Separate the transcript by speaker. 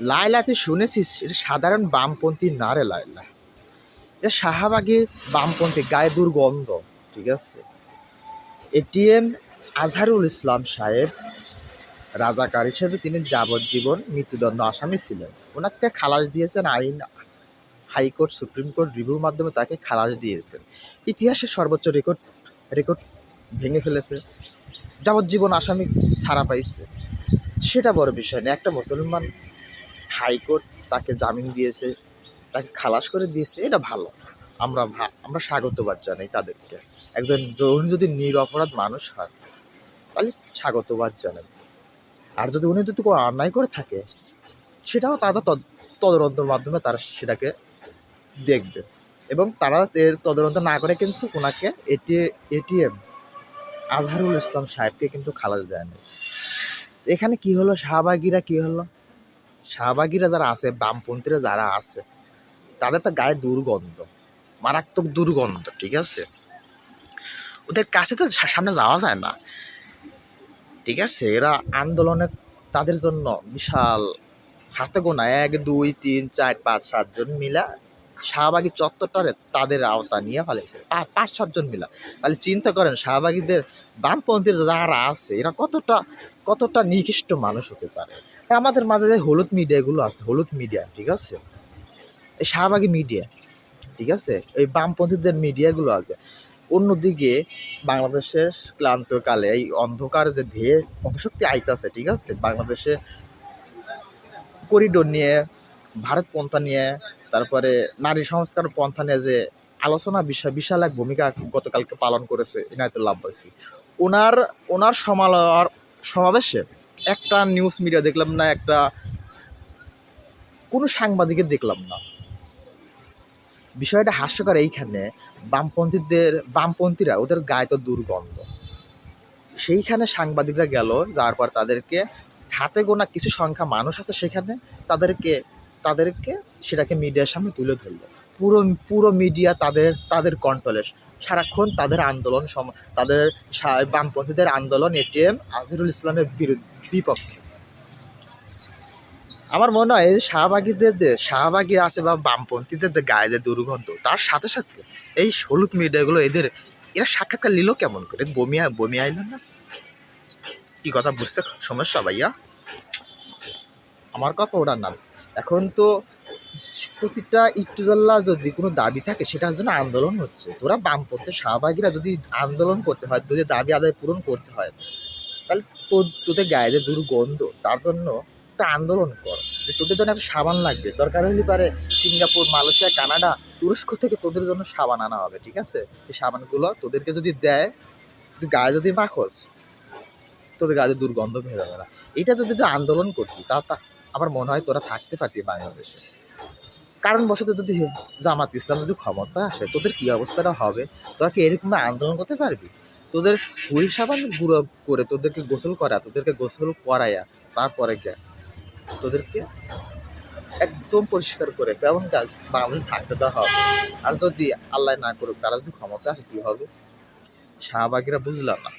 Speaker 1: লাইলা তুই শুনেছিস? এটা সাধারণ বামপন্থী না রে লাইলা এটা বামপন্থী, গায়ে দুর্গন্ধ, ঠিক আছে? এটিএম আজহারুল ইসলাম সাহেব, রাজাকার হিসেবে তিনি যাবজ্জীবন মৃত্যুদণ্ড আসামি ছিলেন। ওনাকে খালাস দিয়েছেন আইন, হাইকোর্ট, সুপ্রিম কোর্ট রিভিউর মাধ্যমে তাকে খালাস দিয়েছেন। ইতিহাসের সর্বোচ্চ রেকর্ড রেকর্ড ভেঙে ফেলেছে। যাবজ্জীবন আসামি ছাড়া পাইছে। সেটা বড় বিষয় না। একটা মুসলমান হাইকোর্ট তাকে জামিন দিয়েছে, তাকে খালাস করে দিয়েছে, এটা ভালো। আমরা আমরা স্বাগতবাদ জানাই তাদেরকে। একজন উনি যদি নিরপরাধ মানুষ হয়, তাহলে স্বাগতবাদ জানাই আর যদি উনি যদি কোনো অন্যায় করে থাকে, সেটাও তারা তদ- তদন্তের মাধ্যমে তারা সেটাকে দেখবে। এবং তারা এর তদন্ত না করে কিন্তু ওনাকে এটি, এটিএম, আজহারুল ইসলাম সাহেবকে কিন্তু খালাস দেয়নি। এখানে কি হলো? শাহবাগীরা কি হলো? শাহবাগীরা যারা আছে, বামপন্থীরা যারা আছে, তাদের তো গায়ে দুর্গন্ধ, মারাত্মক দুর্গন্ধ, ঠিক আছে? ওদের কাছে তো সামনে যাওয়া যায় না। ঠিক আছে? এরা আন্দোলনে তাদের জন্য বিশাল হাতে গোনা, এক, দুই, তিন, চার, পাঁচ সাতজন মিলা শাহবাগী চত্বরটারে তাদের আওতা নিয়ে ফেলেছে। পাঁচ সাতজন মিলা। তাহলে চিন্তা করেন, শাহবাগীদের বামপন্থীর যারা আছে, এরা কতটা কতটা নিকৃষ্ট মানুষ হতে পারে? আমাদের মাঝে যে হলুদ মিডিয়াগুলো আছে, হলুদ মিডিয়া ঠিক আছে? এই শাহবাগী মিডিয়া ঠিক আছে? এই বামপন্থীদের মিডিয়াগুলো আছে। অন্যদিকে বাংলাদেশের ক্লান্তকালে এই অন্ধকার যে ধেয়ে অপশক্তি আইতাছে, ঠিক আছে? বাংলাদেশে করিডোর নিয়ে, ভারত পন্থা নিয়ে, তারপরে নারী সংস্কার পন্থা নিয়ে যে আলোচনা বিষয়, বিশাল এক ভূমিকা গতকালকে পালন করেছে ইনায়তুল্লাহ আব্বাসী। ওনার ওনার সমালোর সমাবেশে একটা নিউজ মিডিয়া দেখলাম না, একটা কোনো সাংবাদিকের দেখলাম না। বিষয়টা হাস্যকর এইখানে, বামপন্থীদের, বামপন্থীরা ওদের গায়ে তো দুর্গন্ধ। সেইখানে সাংবাদিকরা গেল যার পর তাদেরকে হাতে গোনা কিছু সংখ্যা মানুষ আছে সেখানে, তাদেরকে তাদেরকে সেটাকে মিডিয়ার সামনে তুলে ধরলো। পুরো পুরো মিডিয়া তাদের তাদের কন্ট্রোলে সারাক্ষণ তাদের আন্দোলন সম, তাদের বামপন্থীদের আন্দোলন এটিএম আজিরুল ইসলামের বিরুদ্ধে, বিপক্ষে। আমার মনে হয় শাহবাগীদের যে, শাহবাগী আছে বা বামপন্থীদের যে গায়ে যে দুর্গন্ধ, তার সাথে সাথে এই হলুদ মিডিয়াগুলো এদের, এরা সাক্ষাৎকার নিল কেমন করে? বমি বমি আইল না? কি কথা বুঝতে সমস্যা ভাইয়া? আমার কথা ওটা না এখন তো প্রতিটা ইটুজাল্লা যদি কোনো দাবি থাকে, সেটার জন্য আন্দোলন হচ্ছে। তোরা বামপন্থী শাহবাগীরা যদি আন্দোলন করতে হয় যদি দাবি আদায় পূরণ করতে হয়, তাহলে তোর তোদের গায়ে যে দুর্গন্ধ, তার জন্য একটা আন্দোলন কর। যে তোদের জন্য একটা সাবান লাগবে। দরকার হলে পারে সিঙ্গাপুর, মালয়েশিয়া, কানাডা, তুরস্ক থেকে তোদের জন্য সাবান আনা হবে, ঠিক আছে? এই সাবানগুলো তোদেরকে যদি দেয় গায়ে যদি মাখস, তোদের গায়ে দুর্গন্ধ হবে না। এটা যদি আন্দোলন করতি তা, আমার মনে হয় তোরা থাকতে পারতি বাংলাদেশে। কারণ বশত যদি জামাত ইসলাম যদি ক্ষমতা আসে, তোদের কি অবস্থাটা হবে? তোরা কি এরকম আন্দোলন করতে পারবি? তোদের হুইল সাবান গুঁড়ো করে তোদেরকে গোসল করা, তোদেরকে গোসল করাইয়া তারপরে গে তোদেরকে একদম পরিষ্কার করে কেমন কাজ বাংলাদেশ থাকতে দেওয়া হবে। আর যদি আল্লাহ না করুক তারা যদি ক্ষমতা আসে, কি হবে? শাহবাগীরা বুঝলাম না।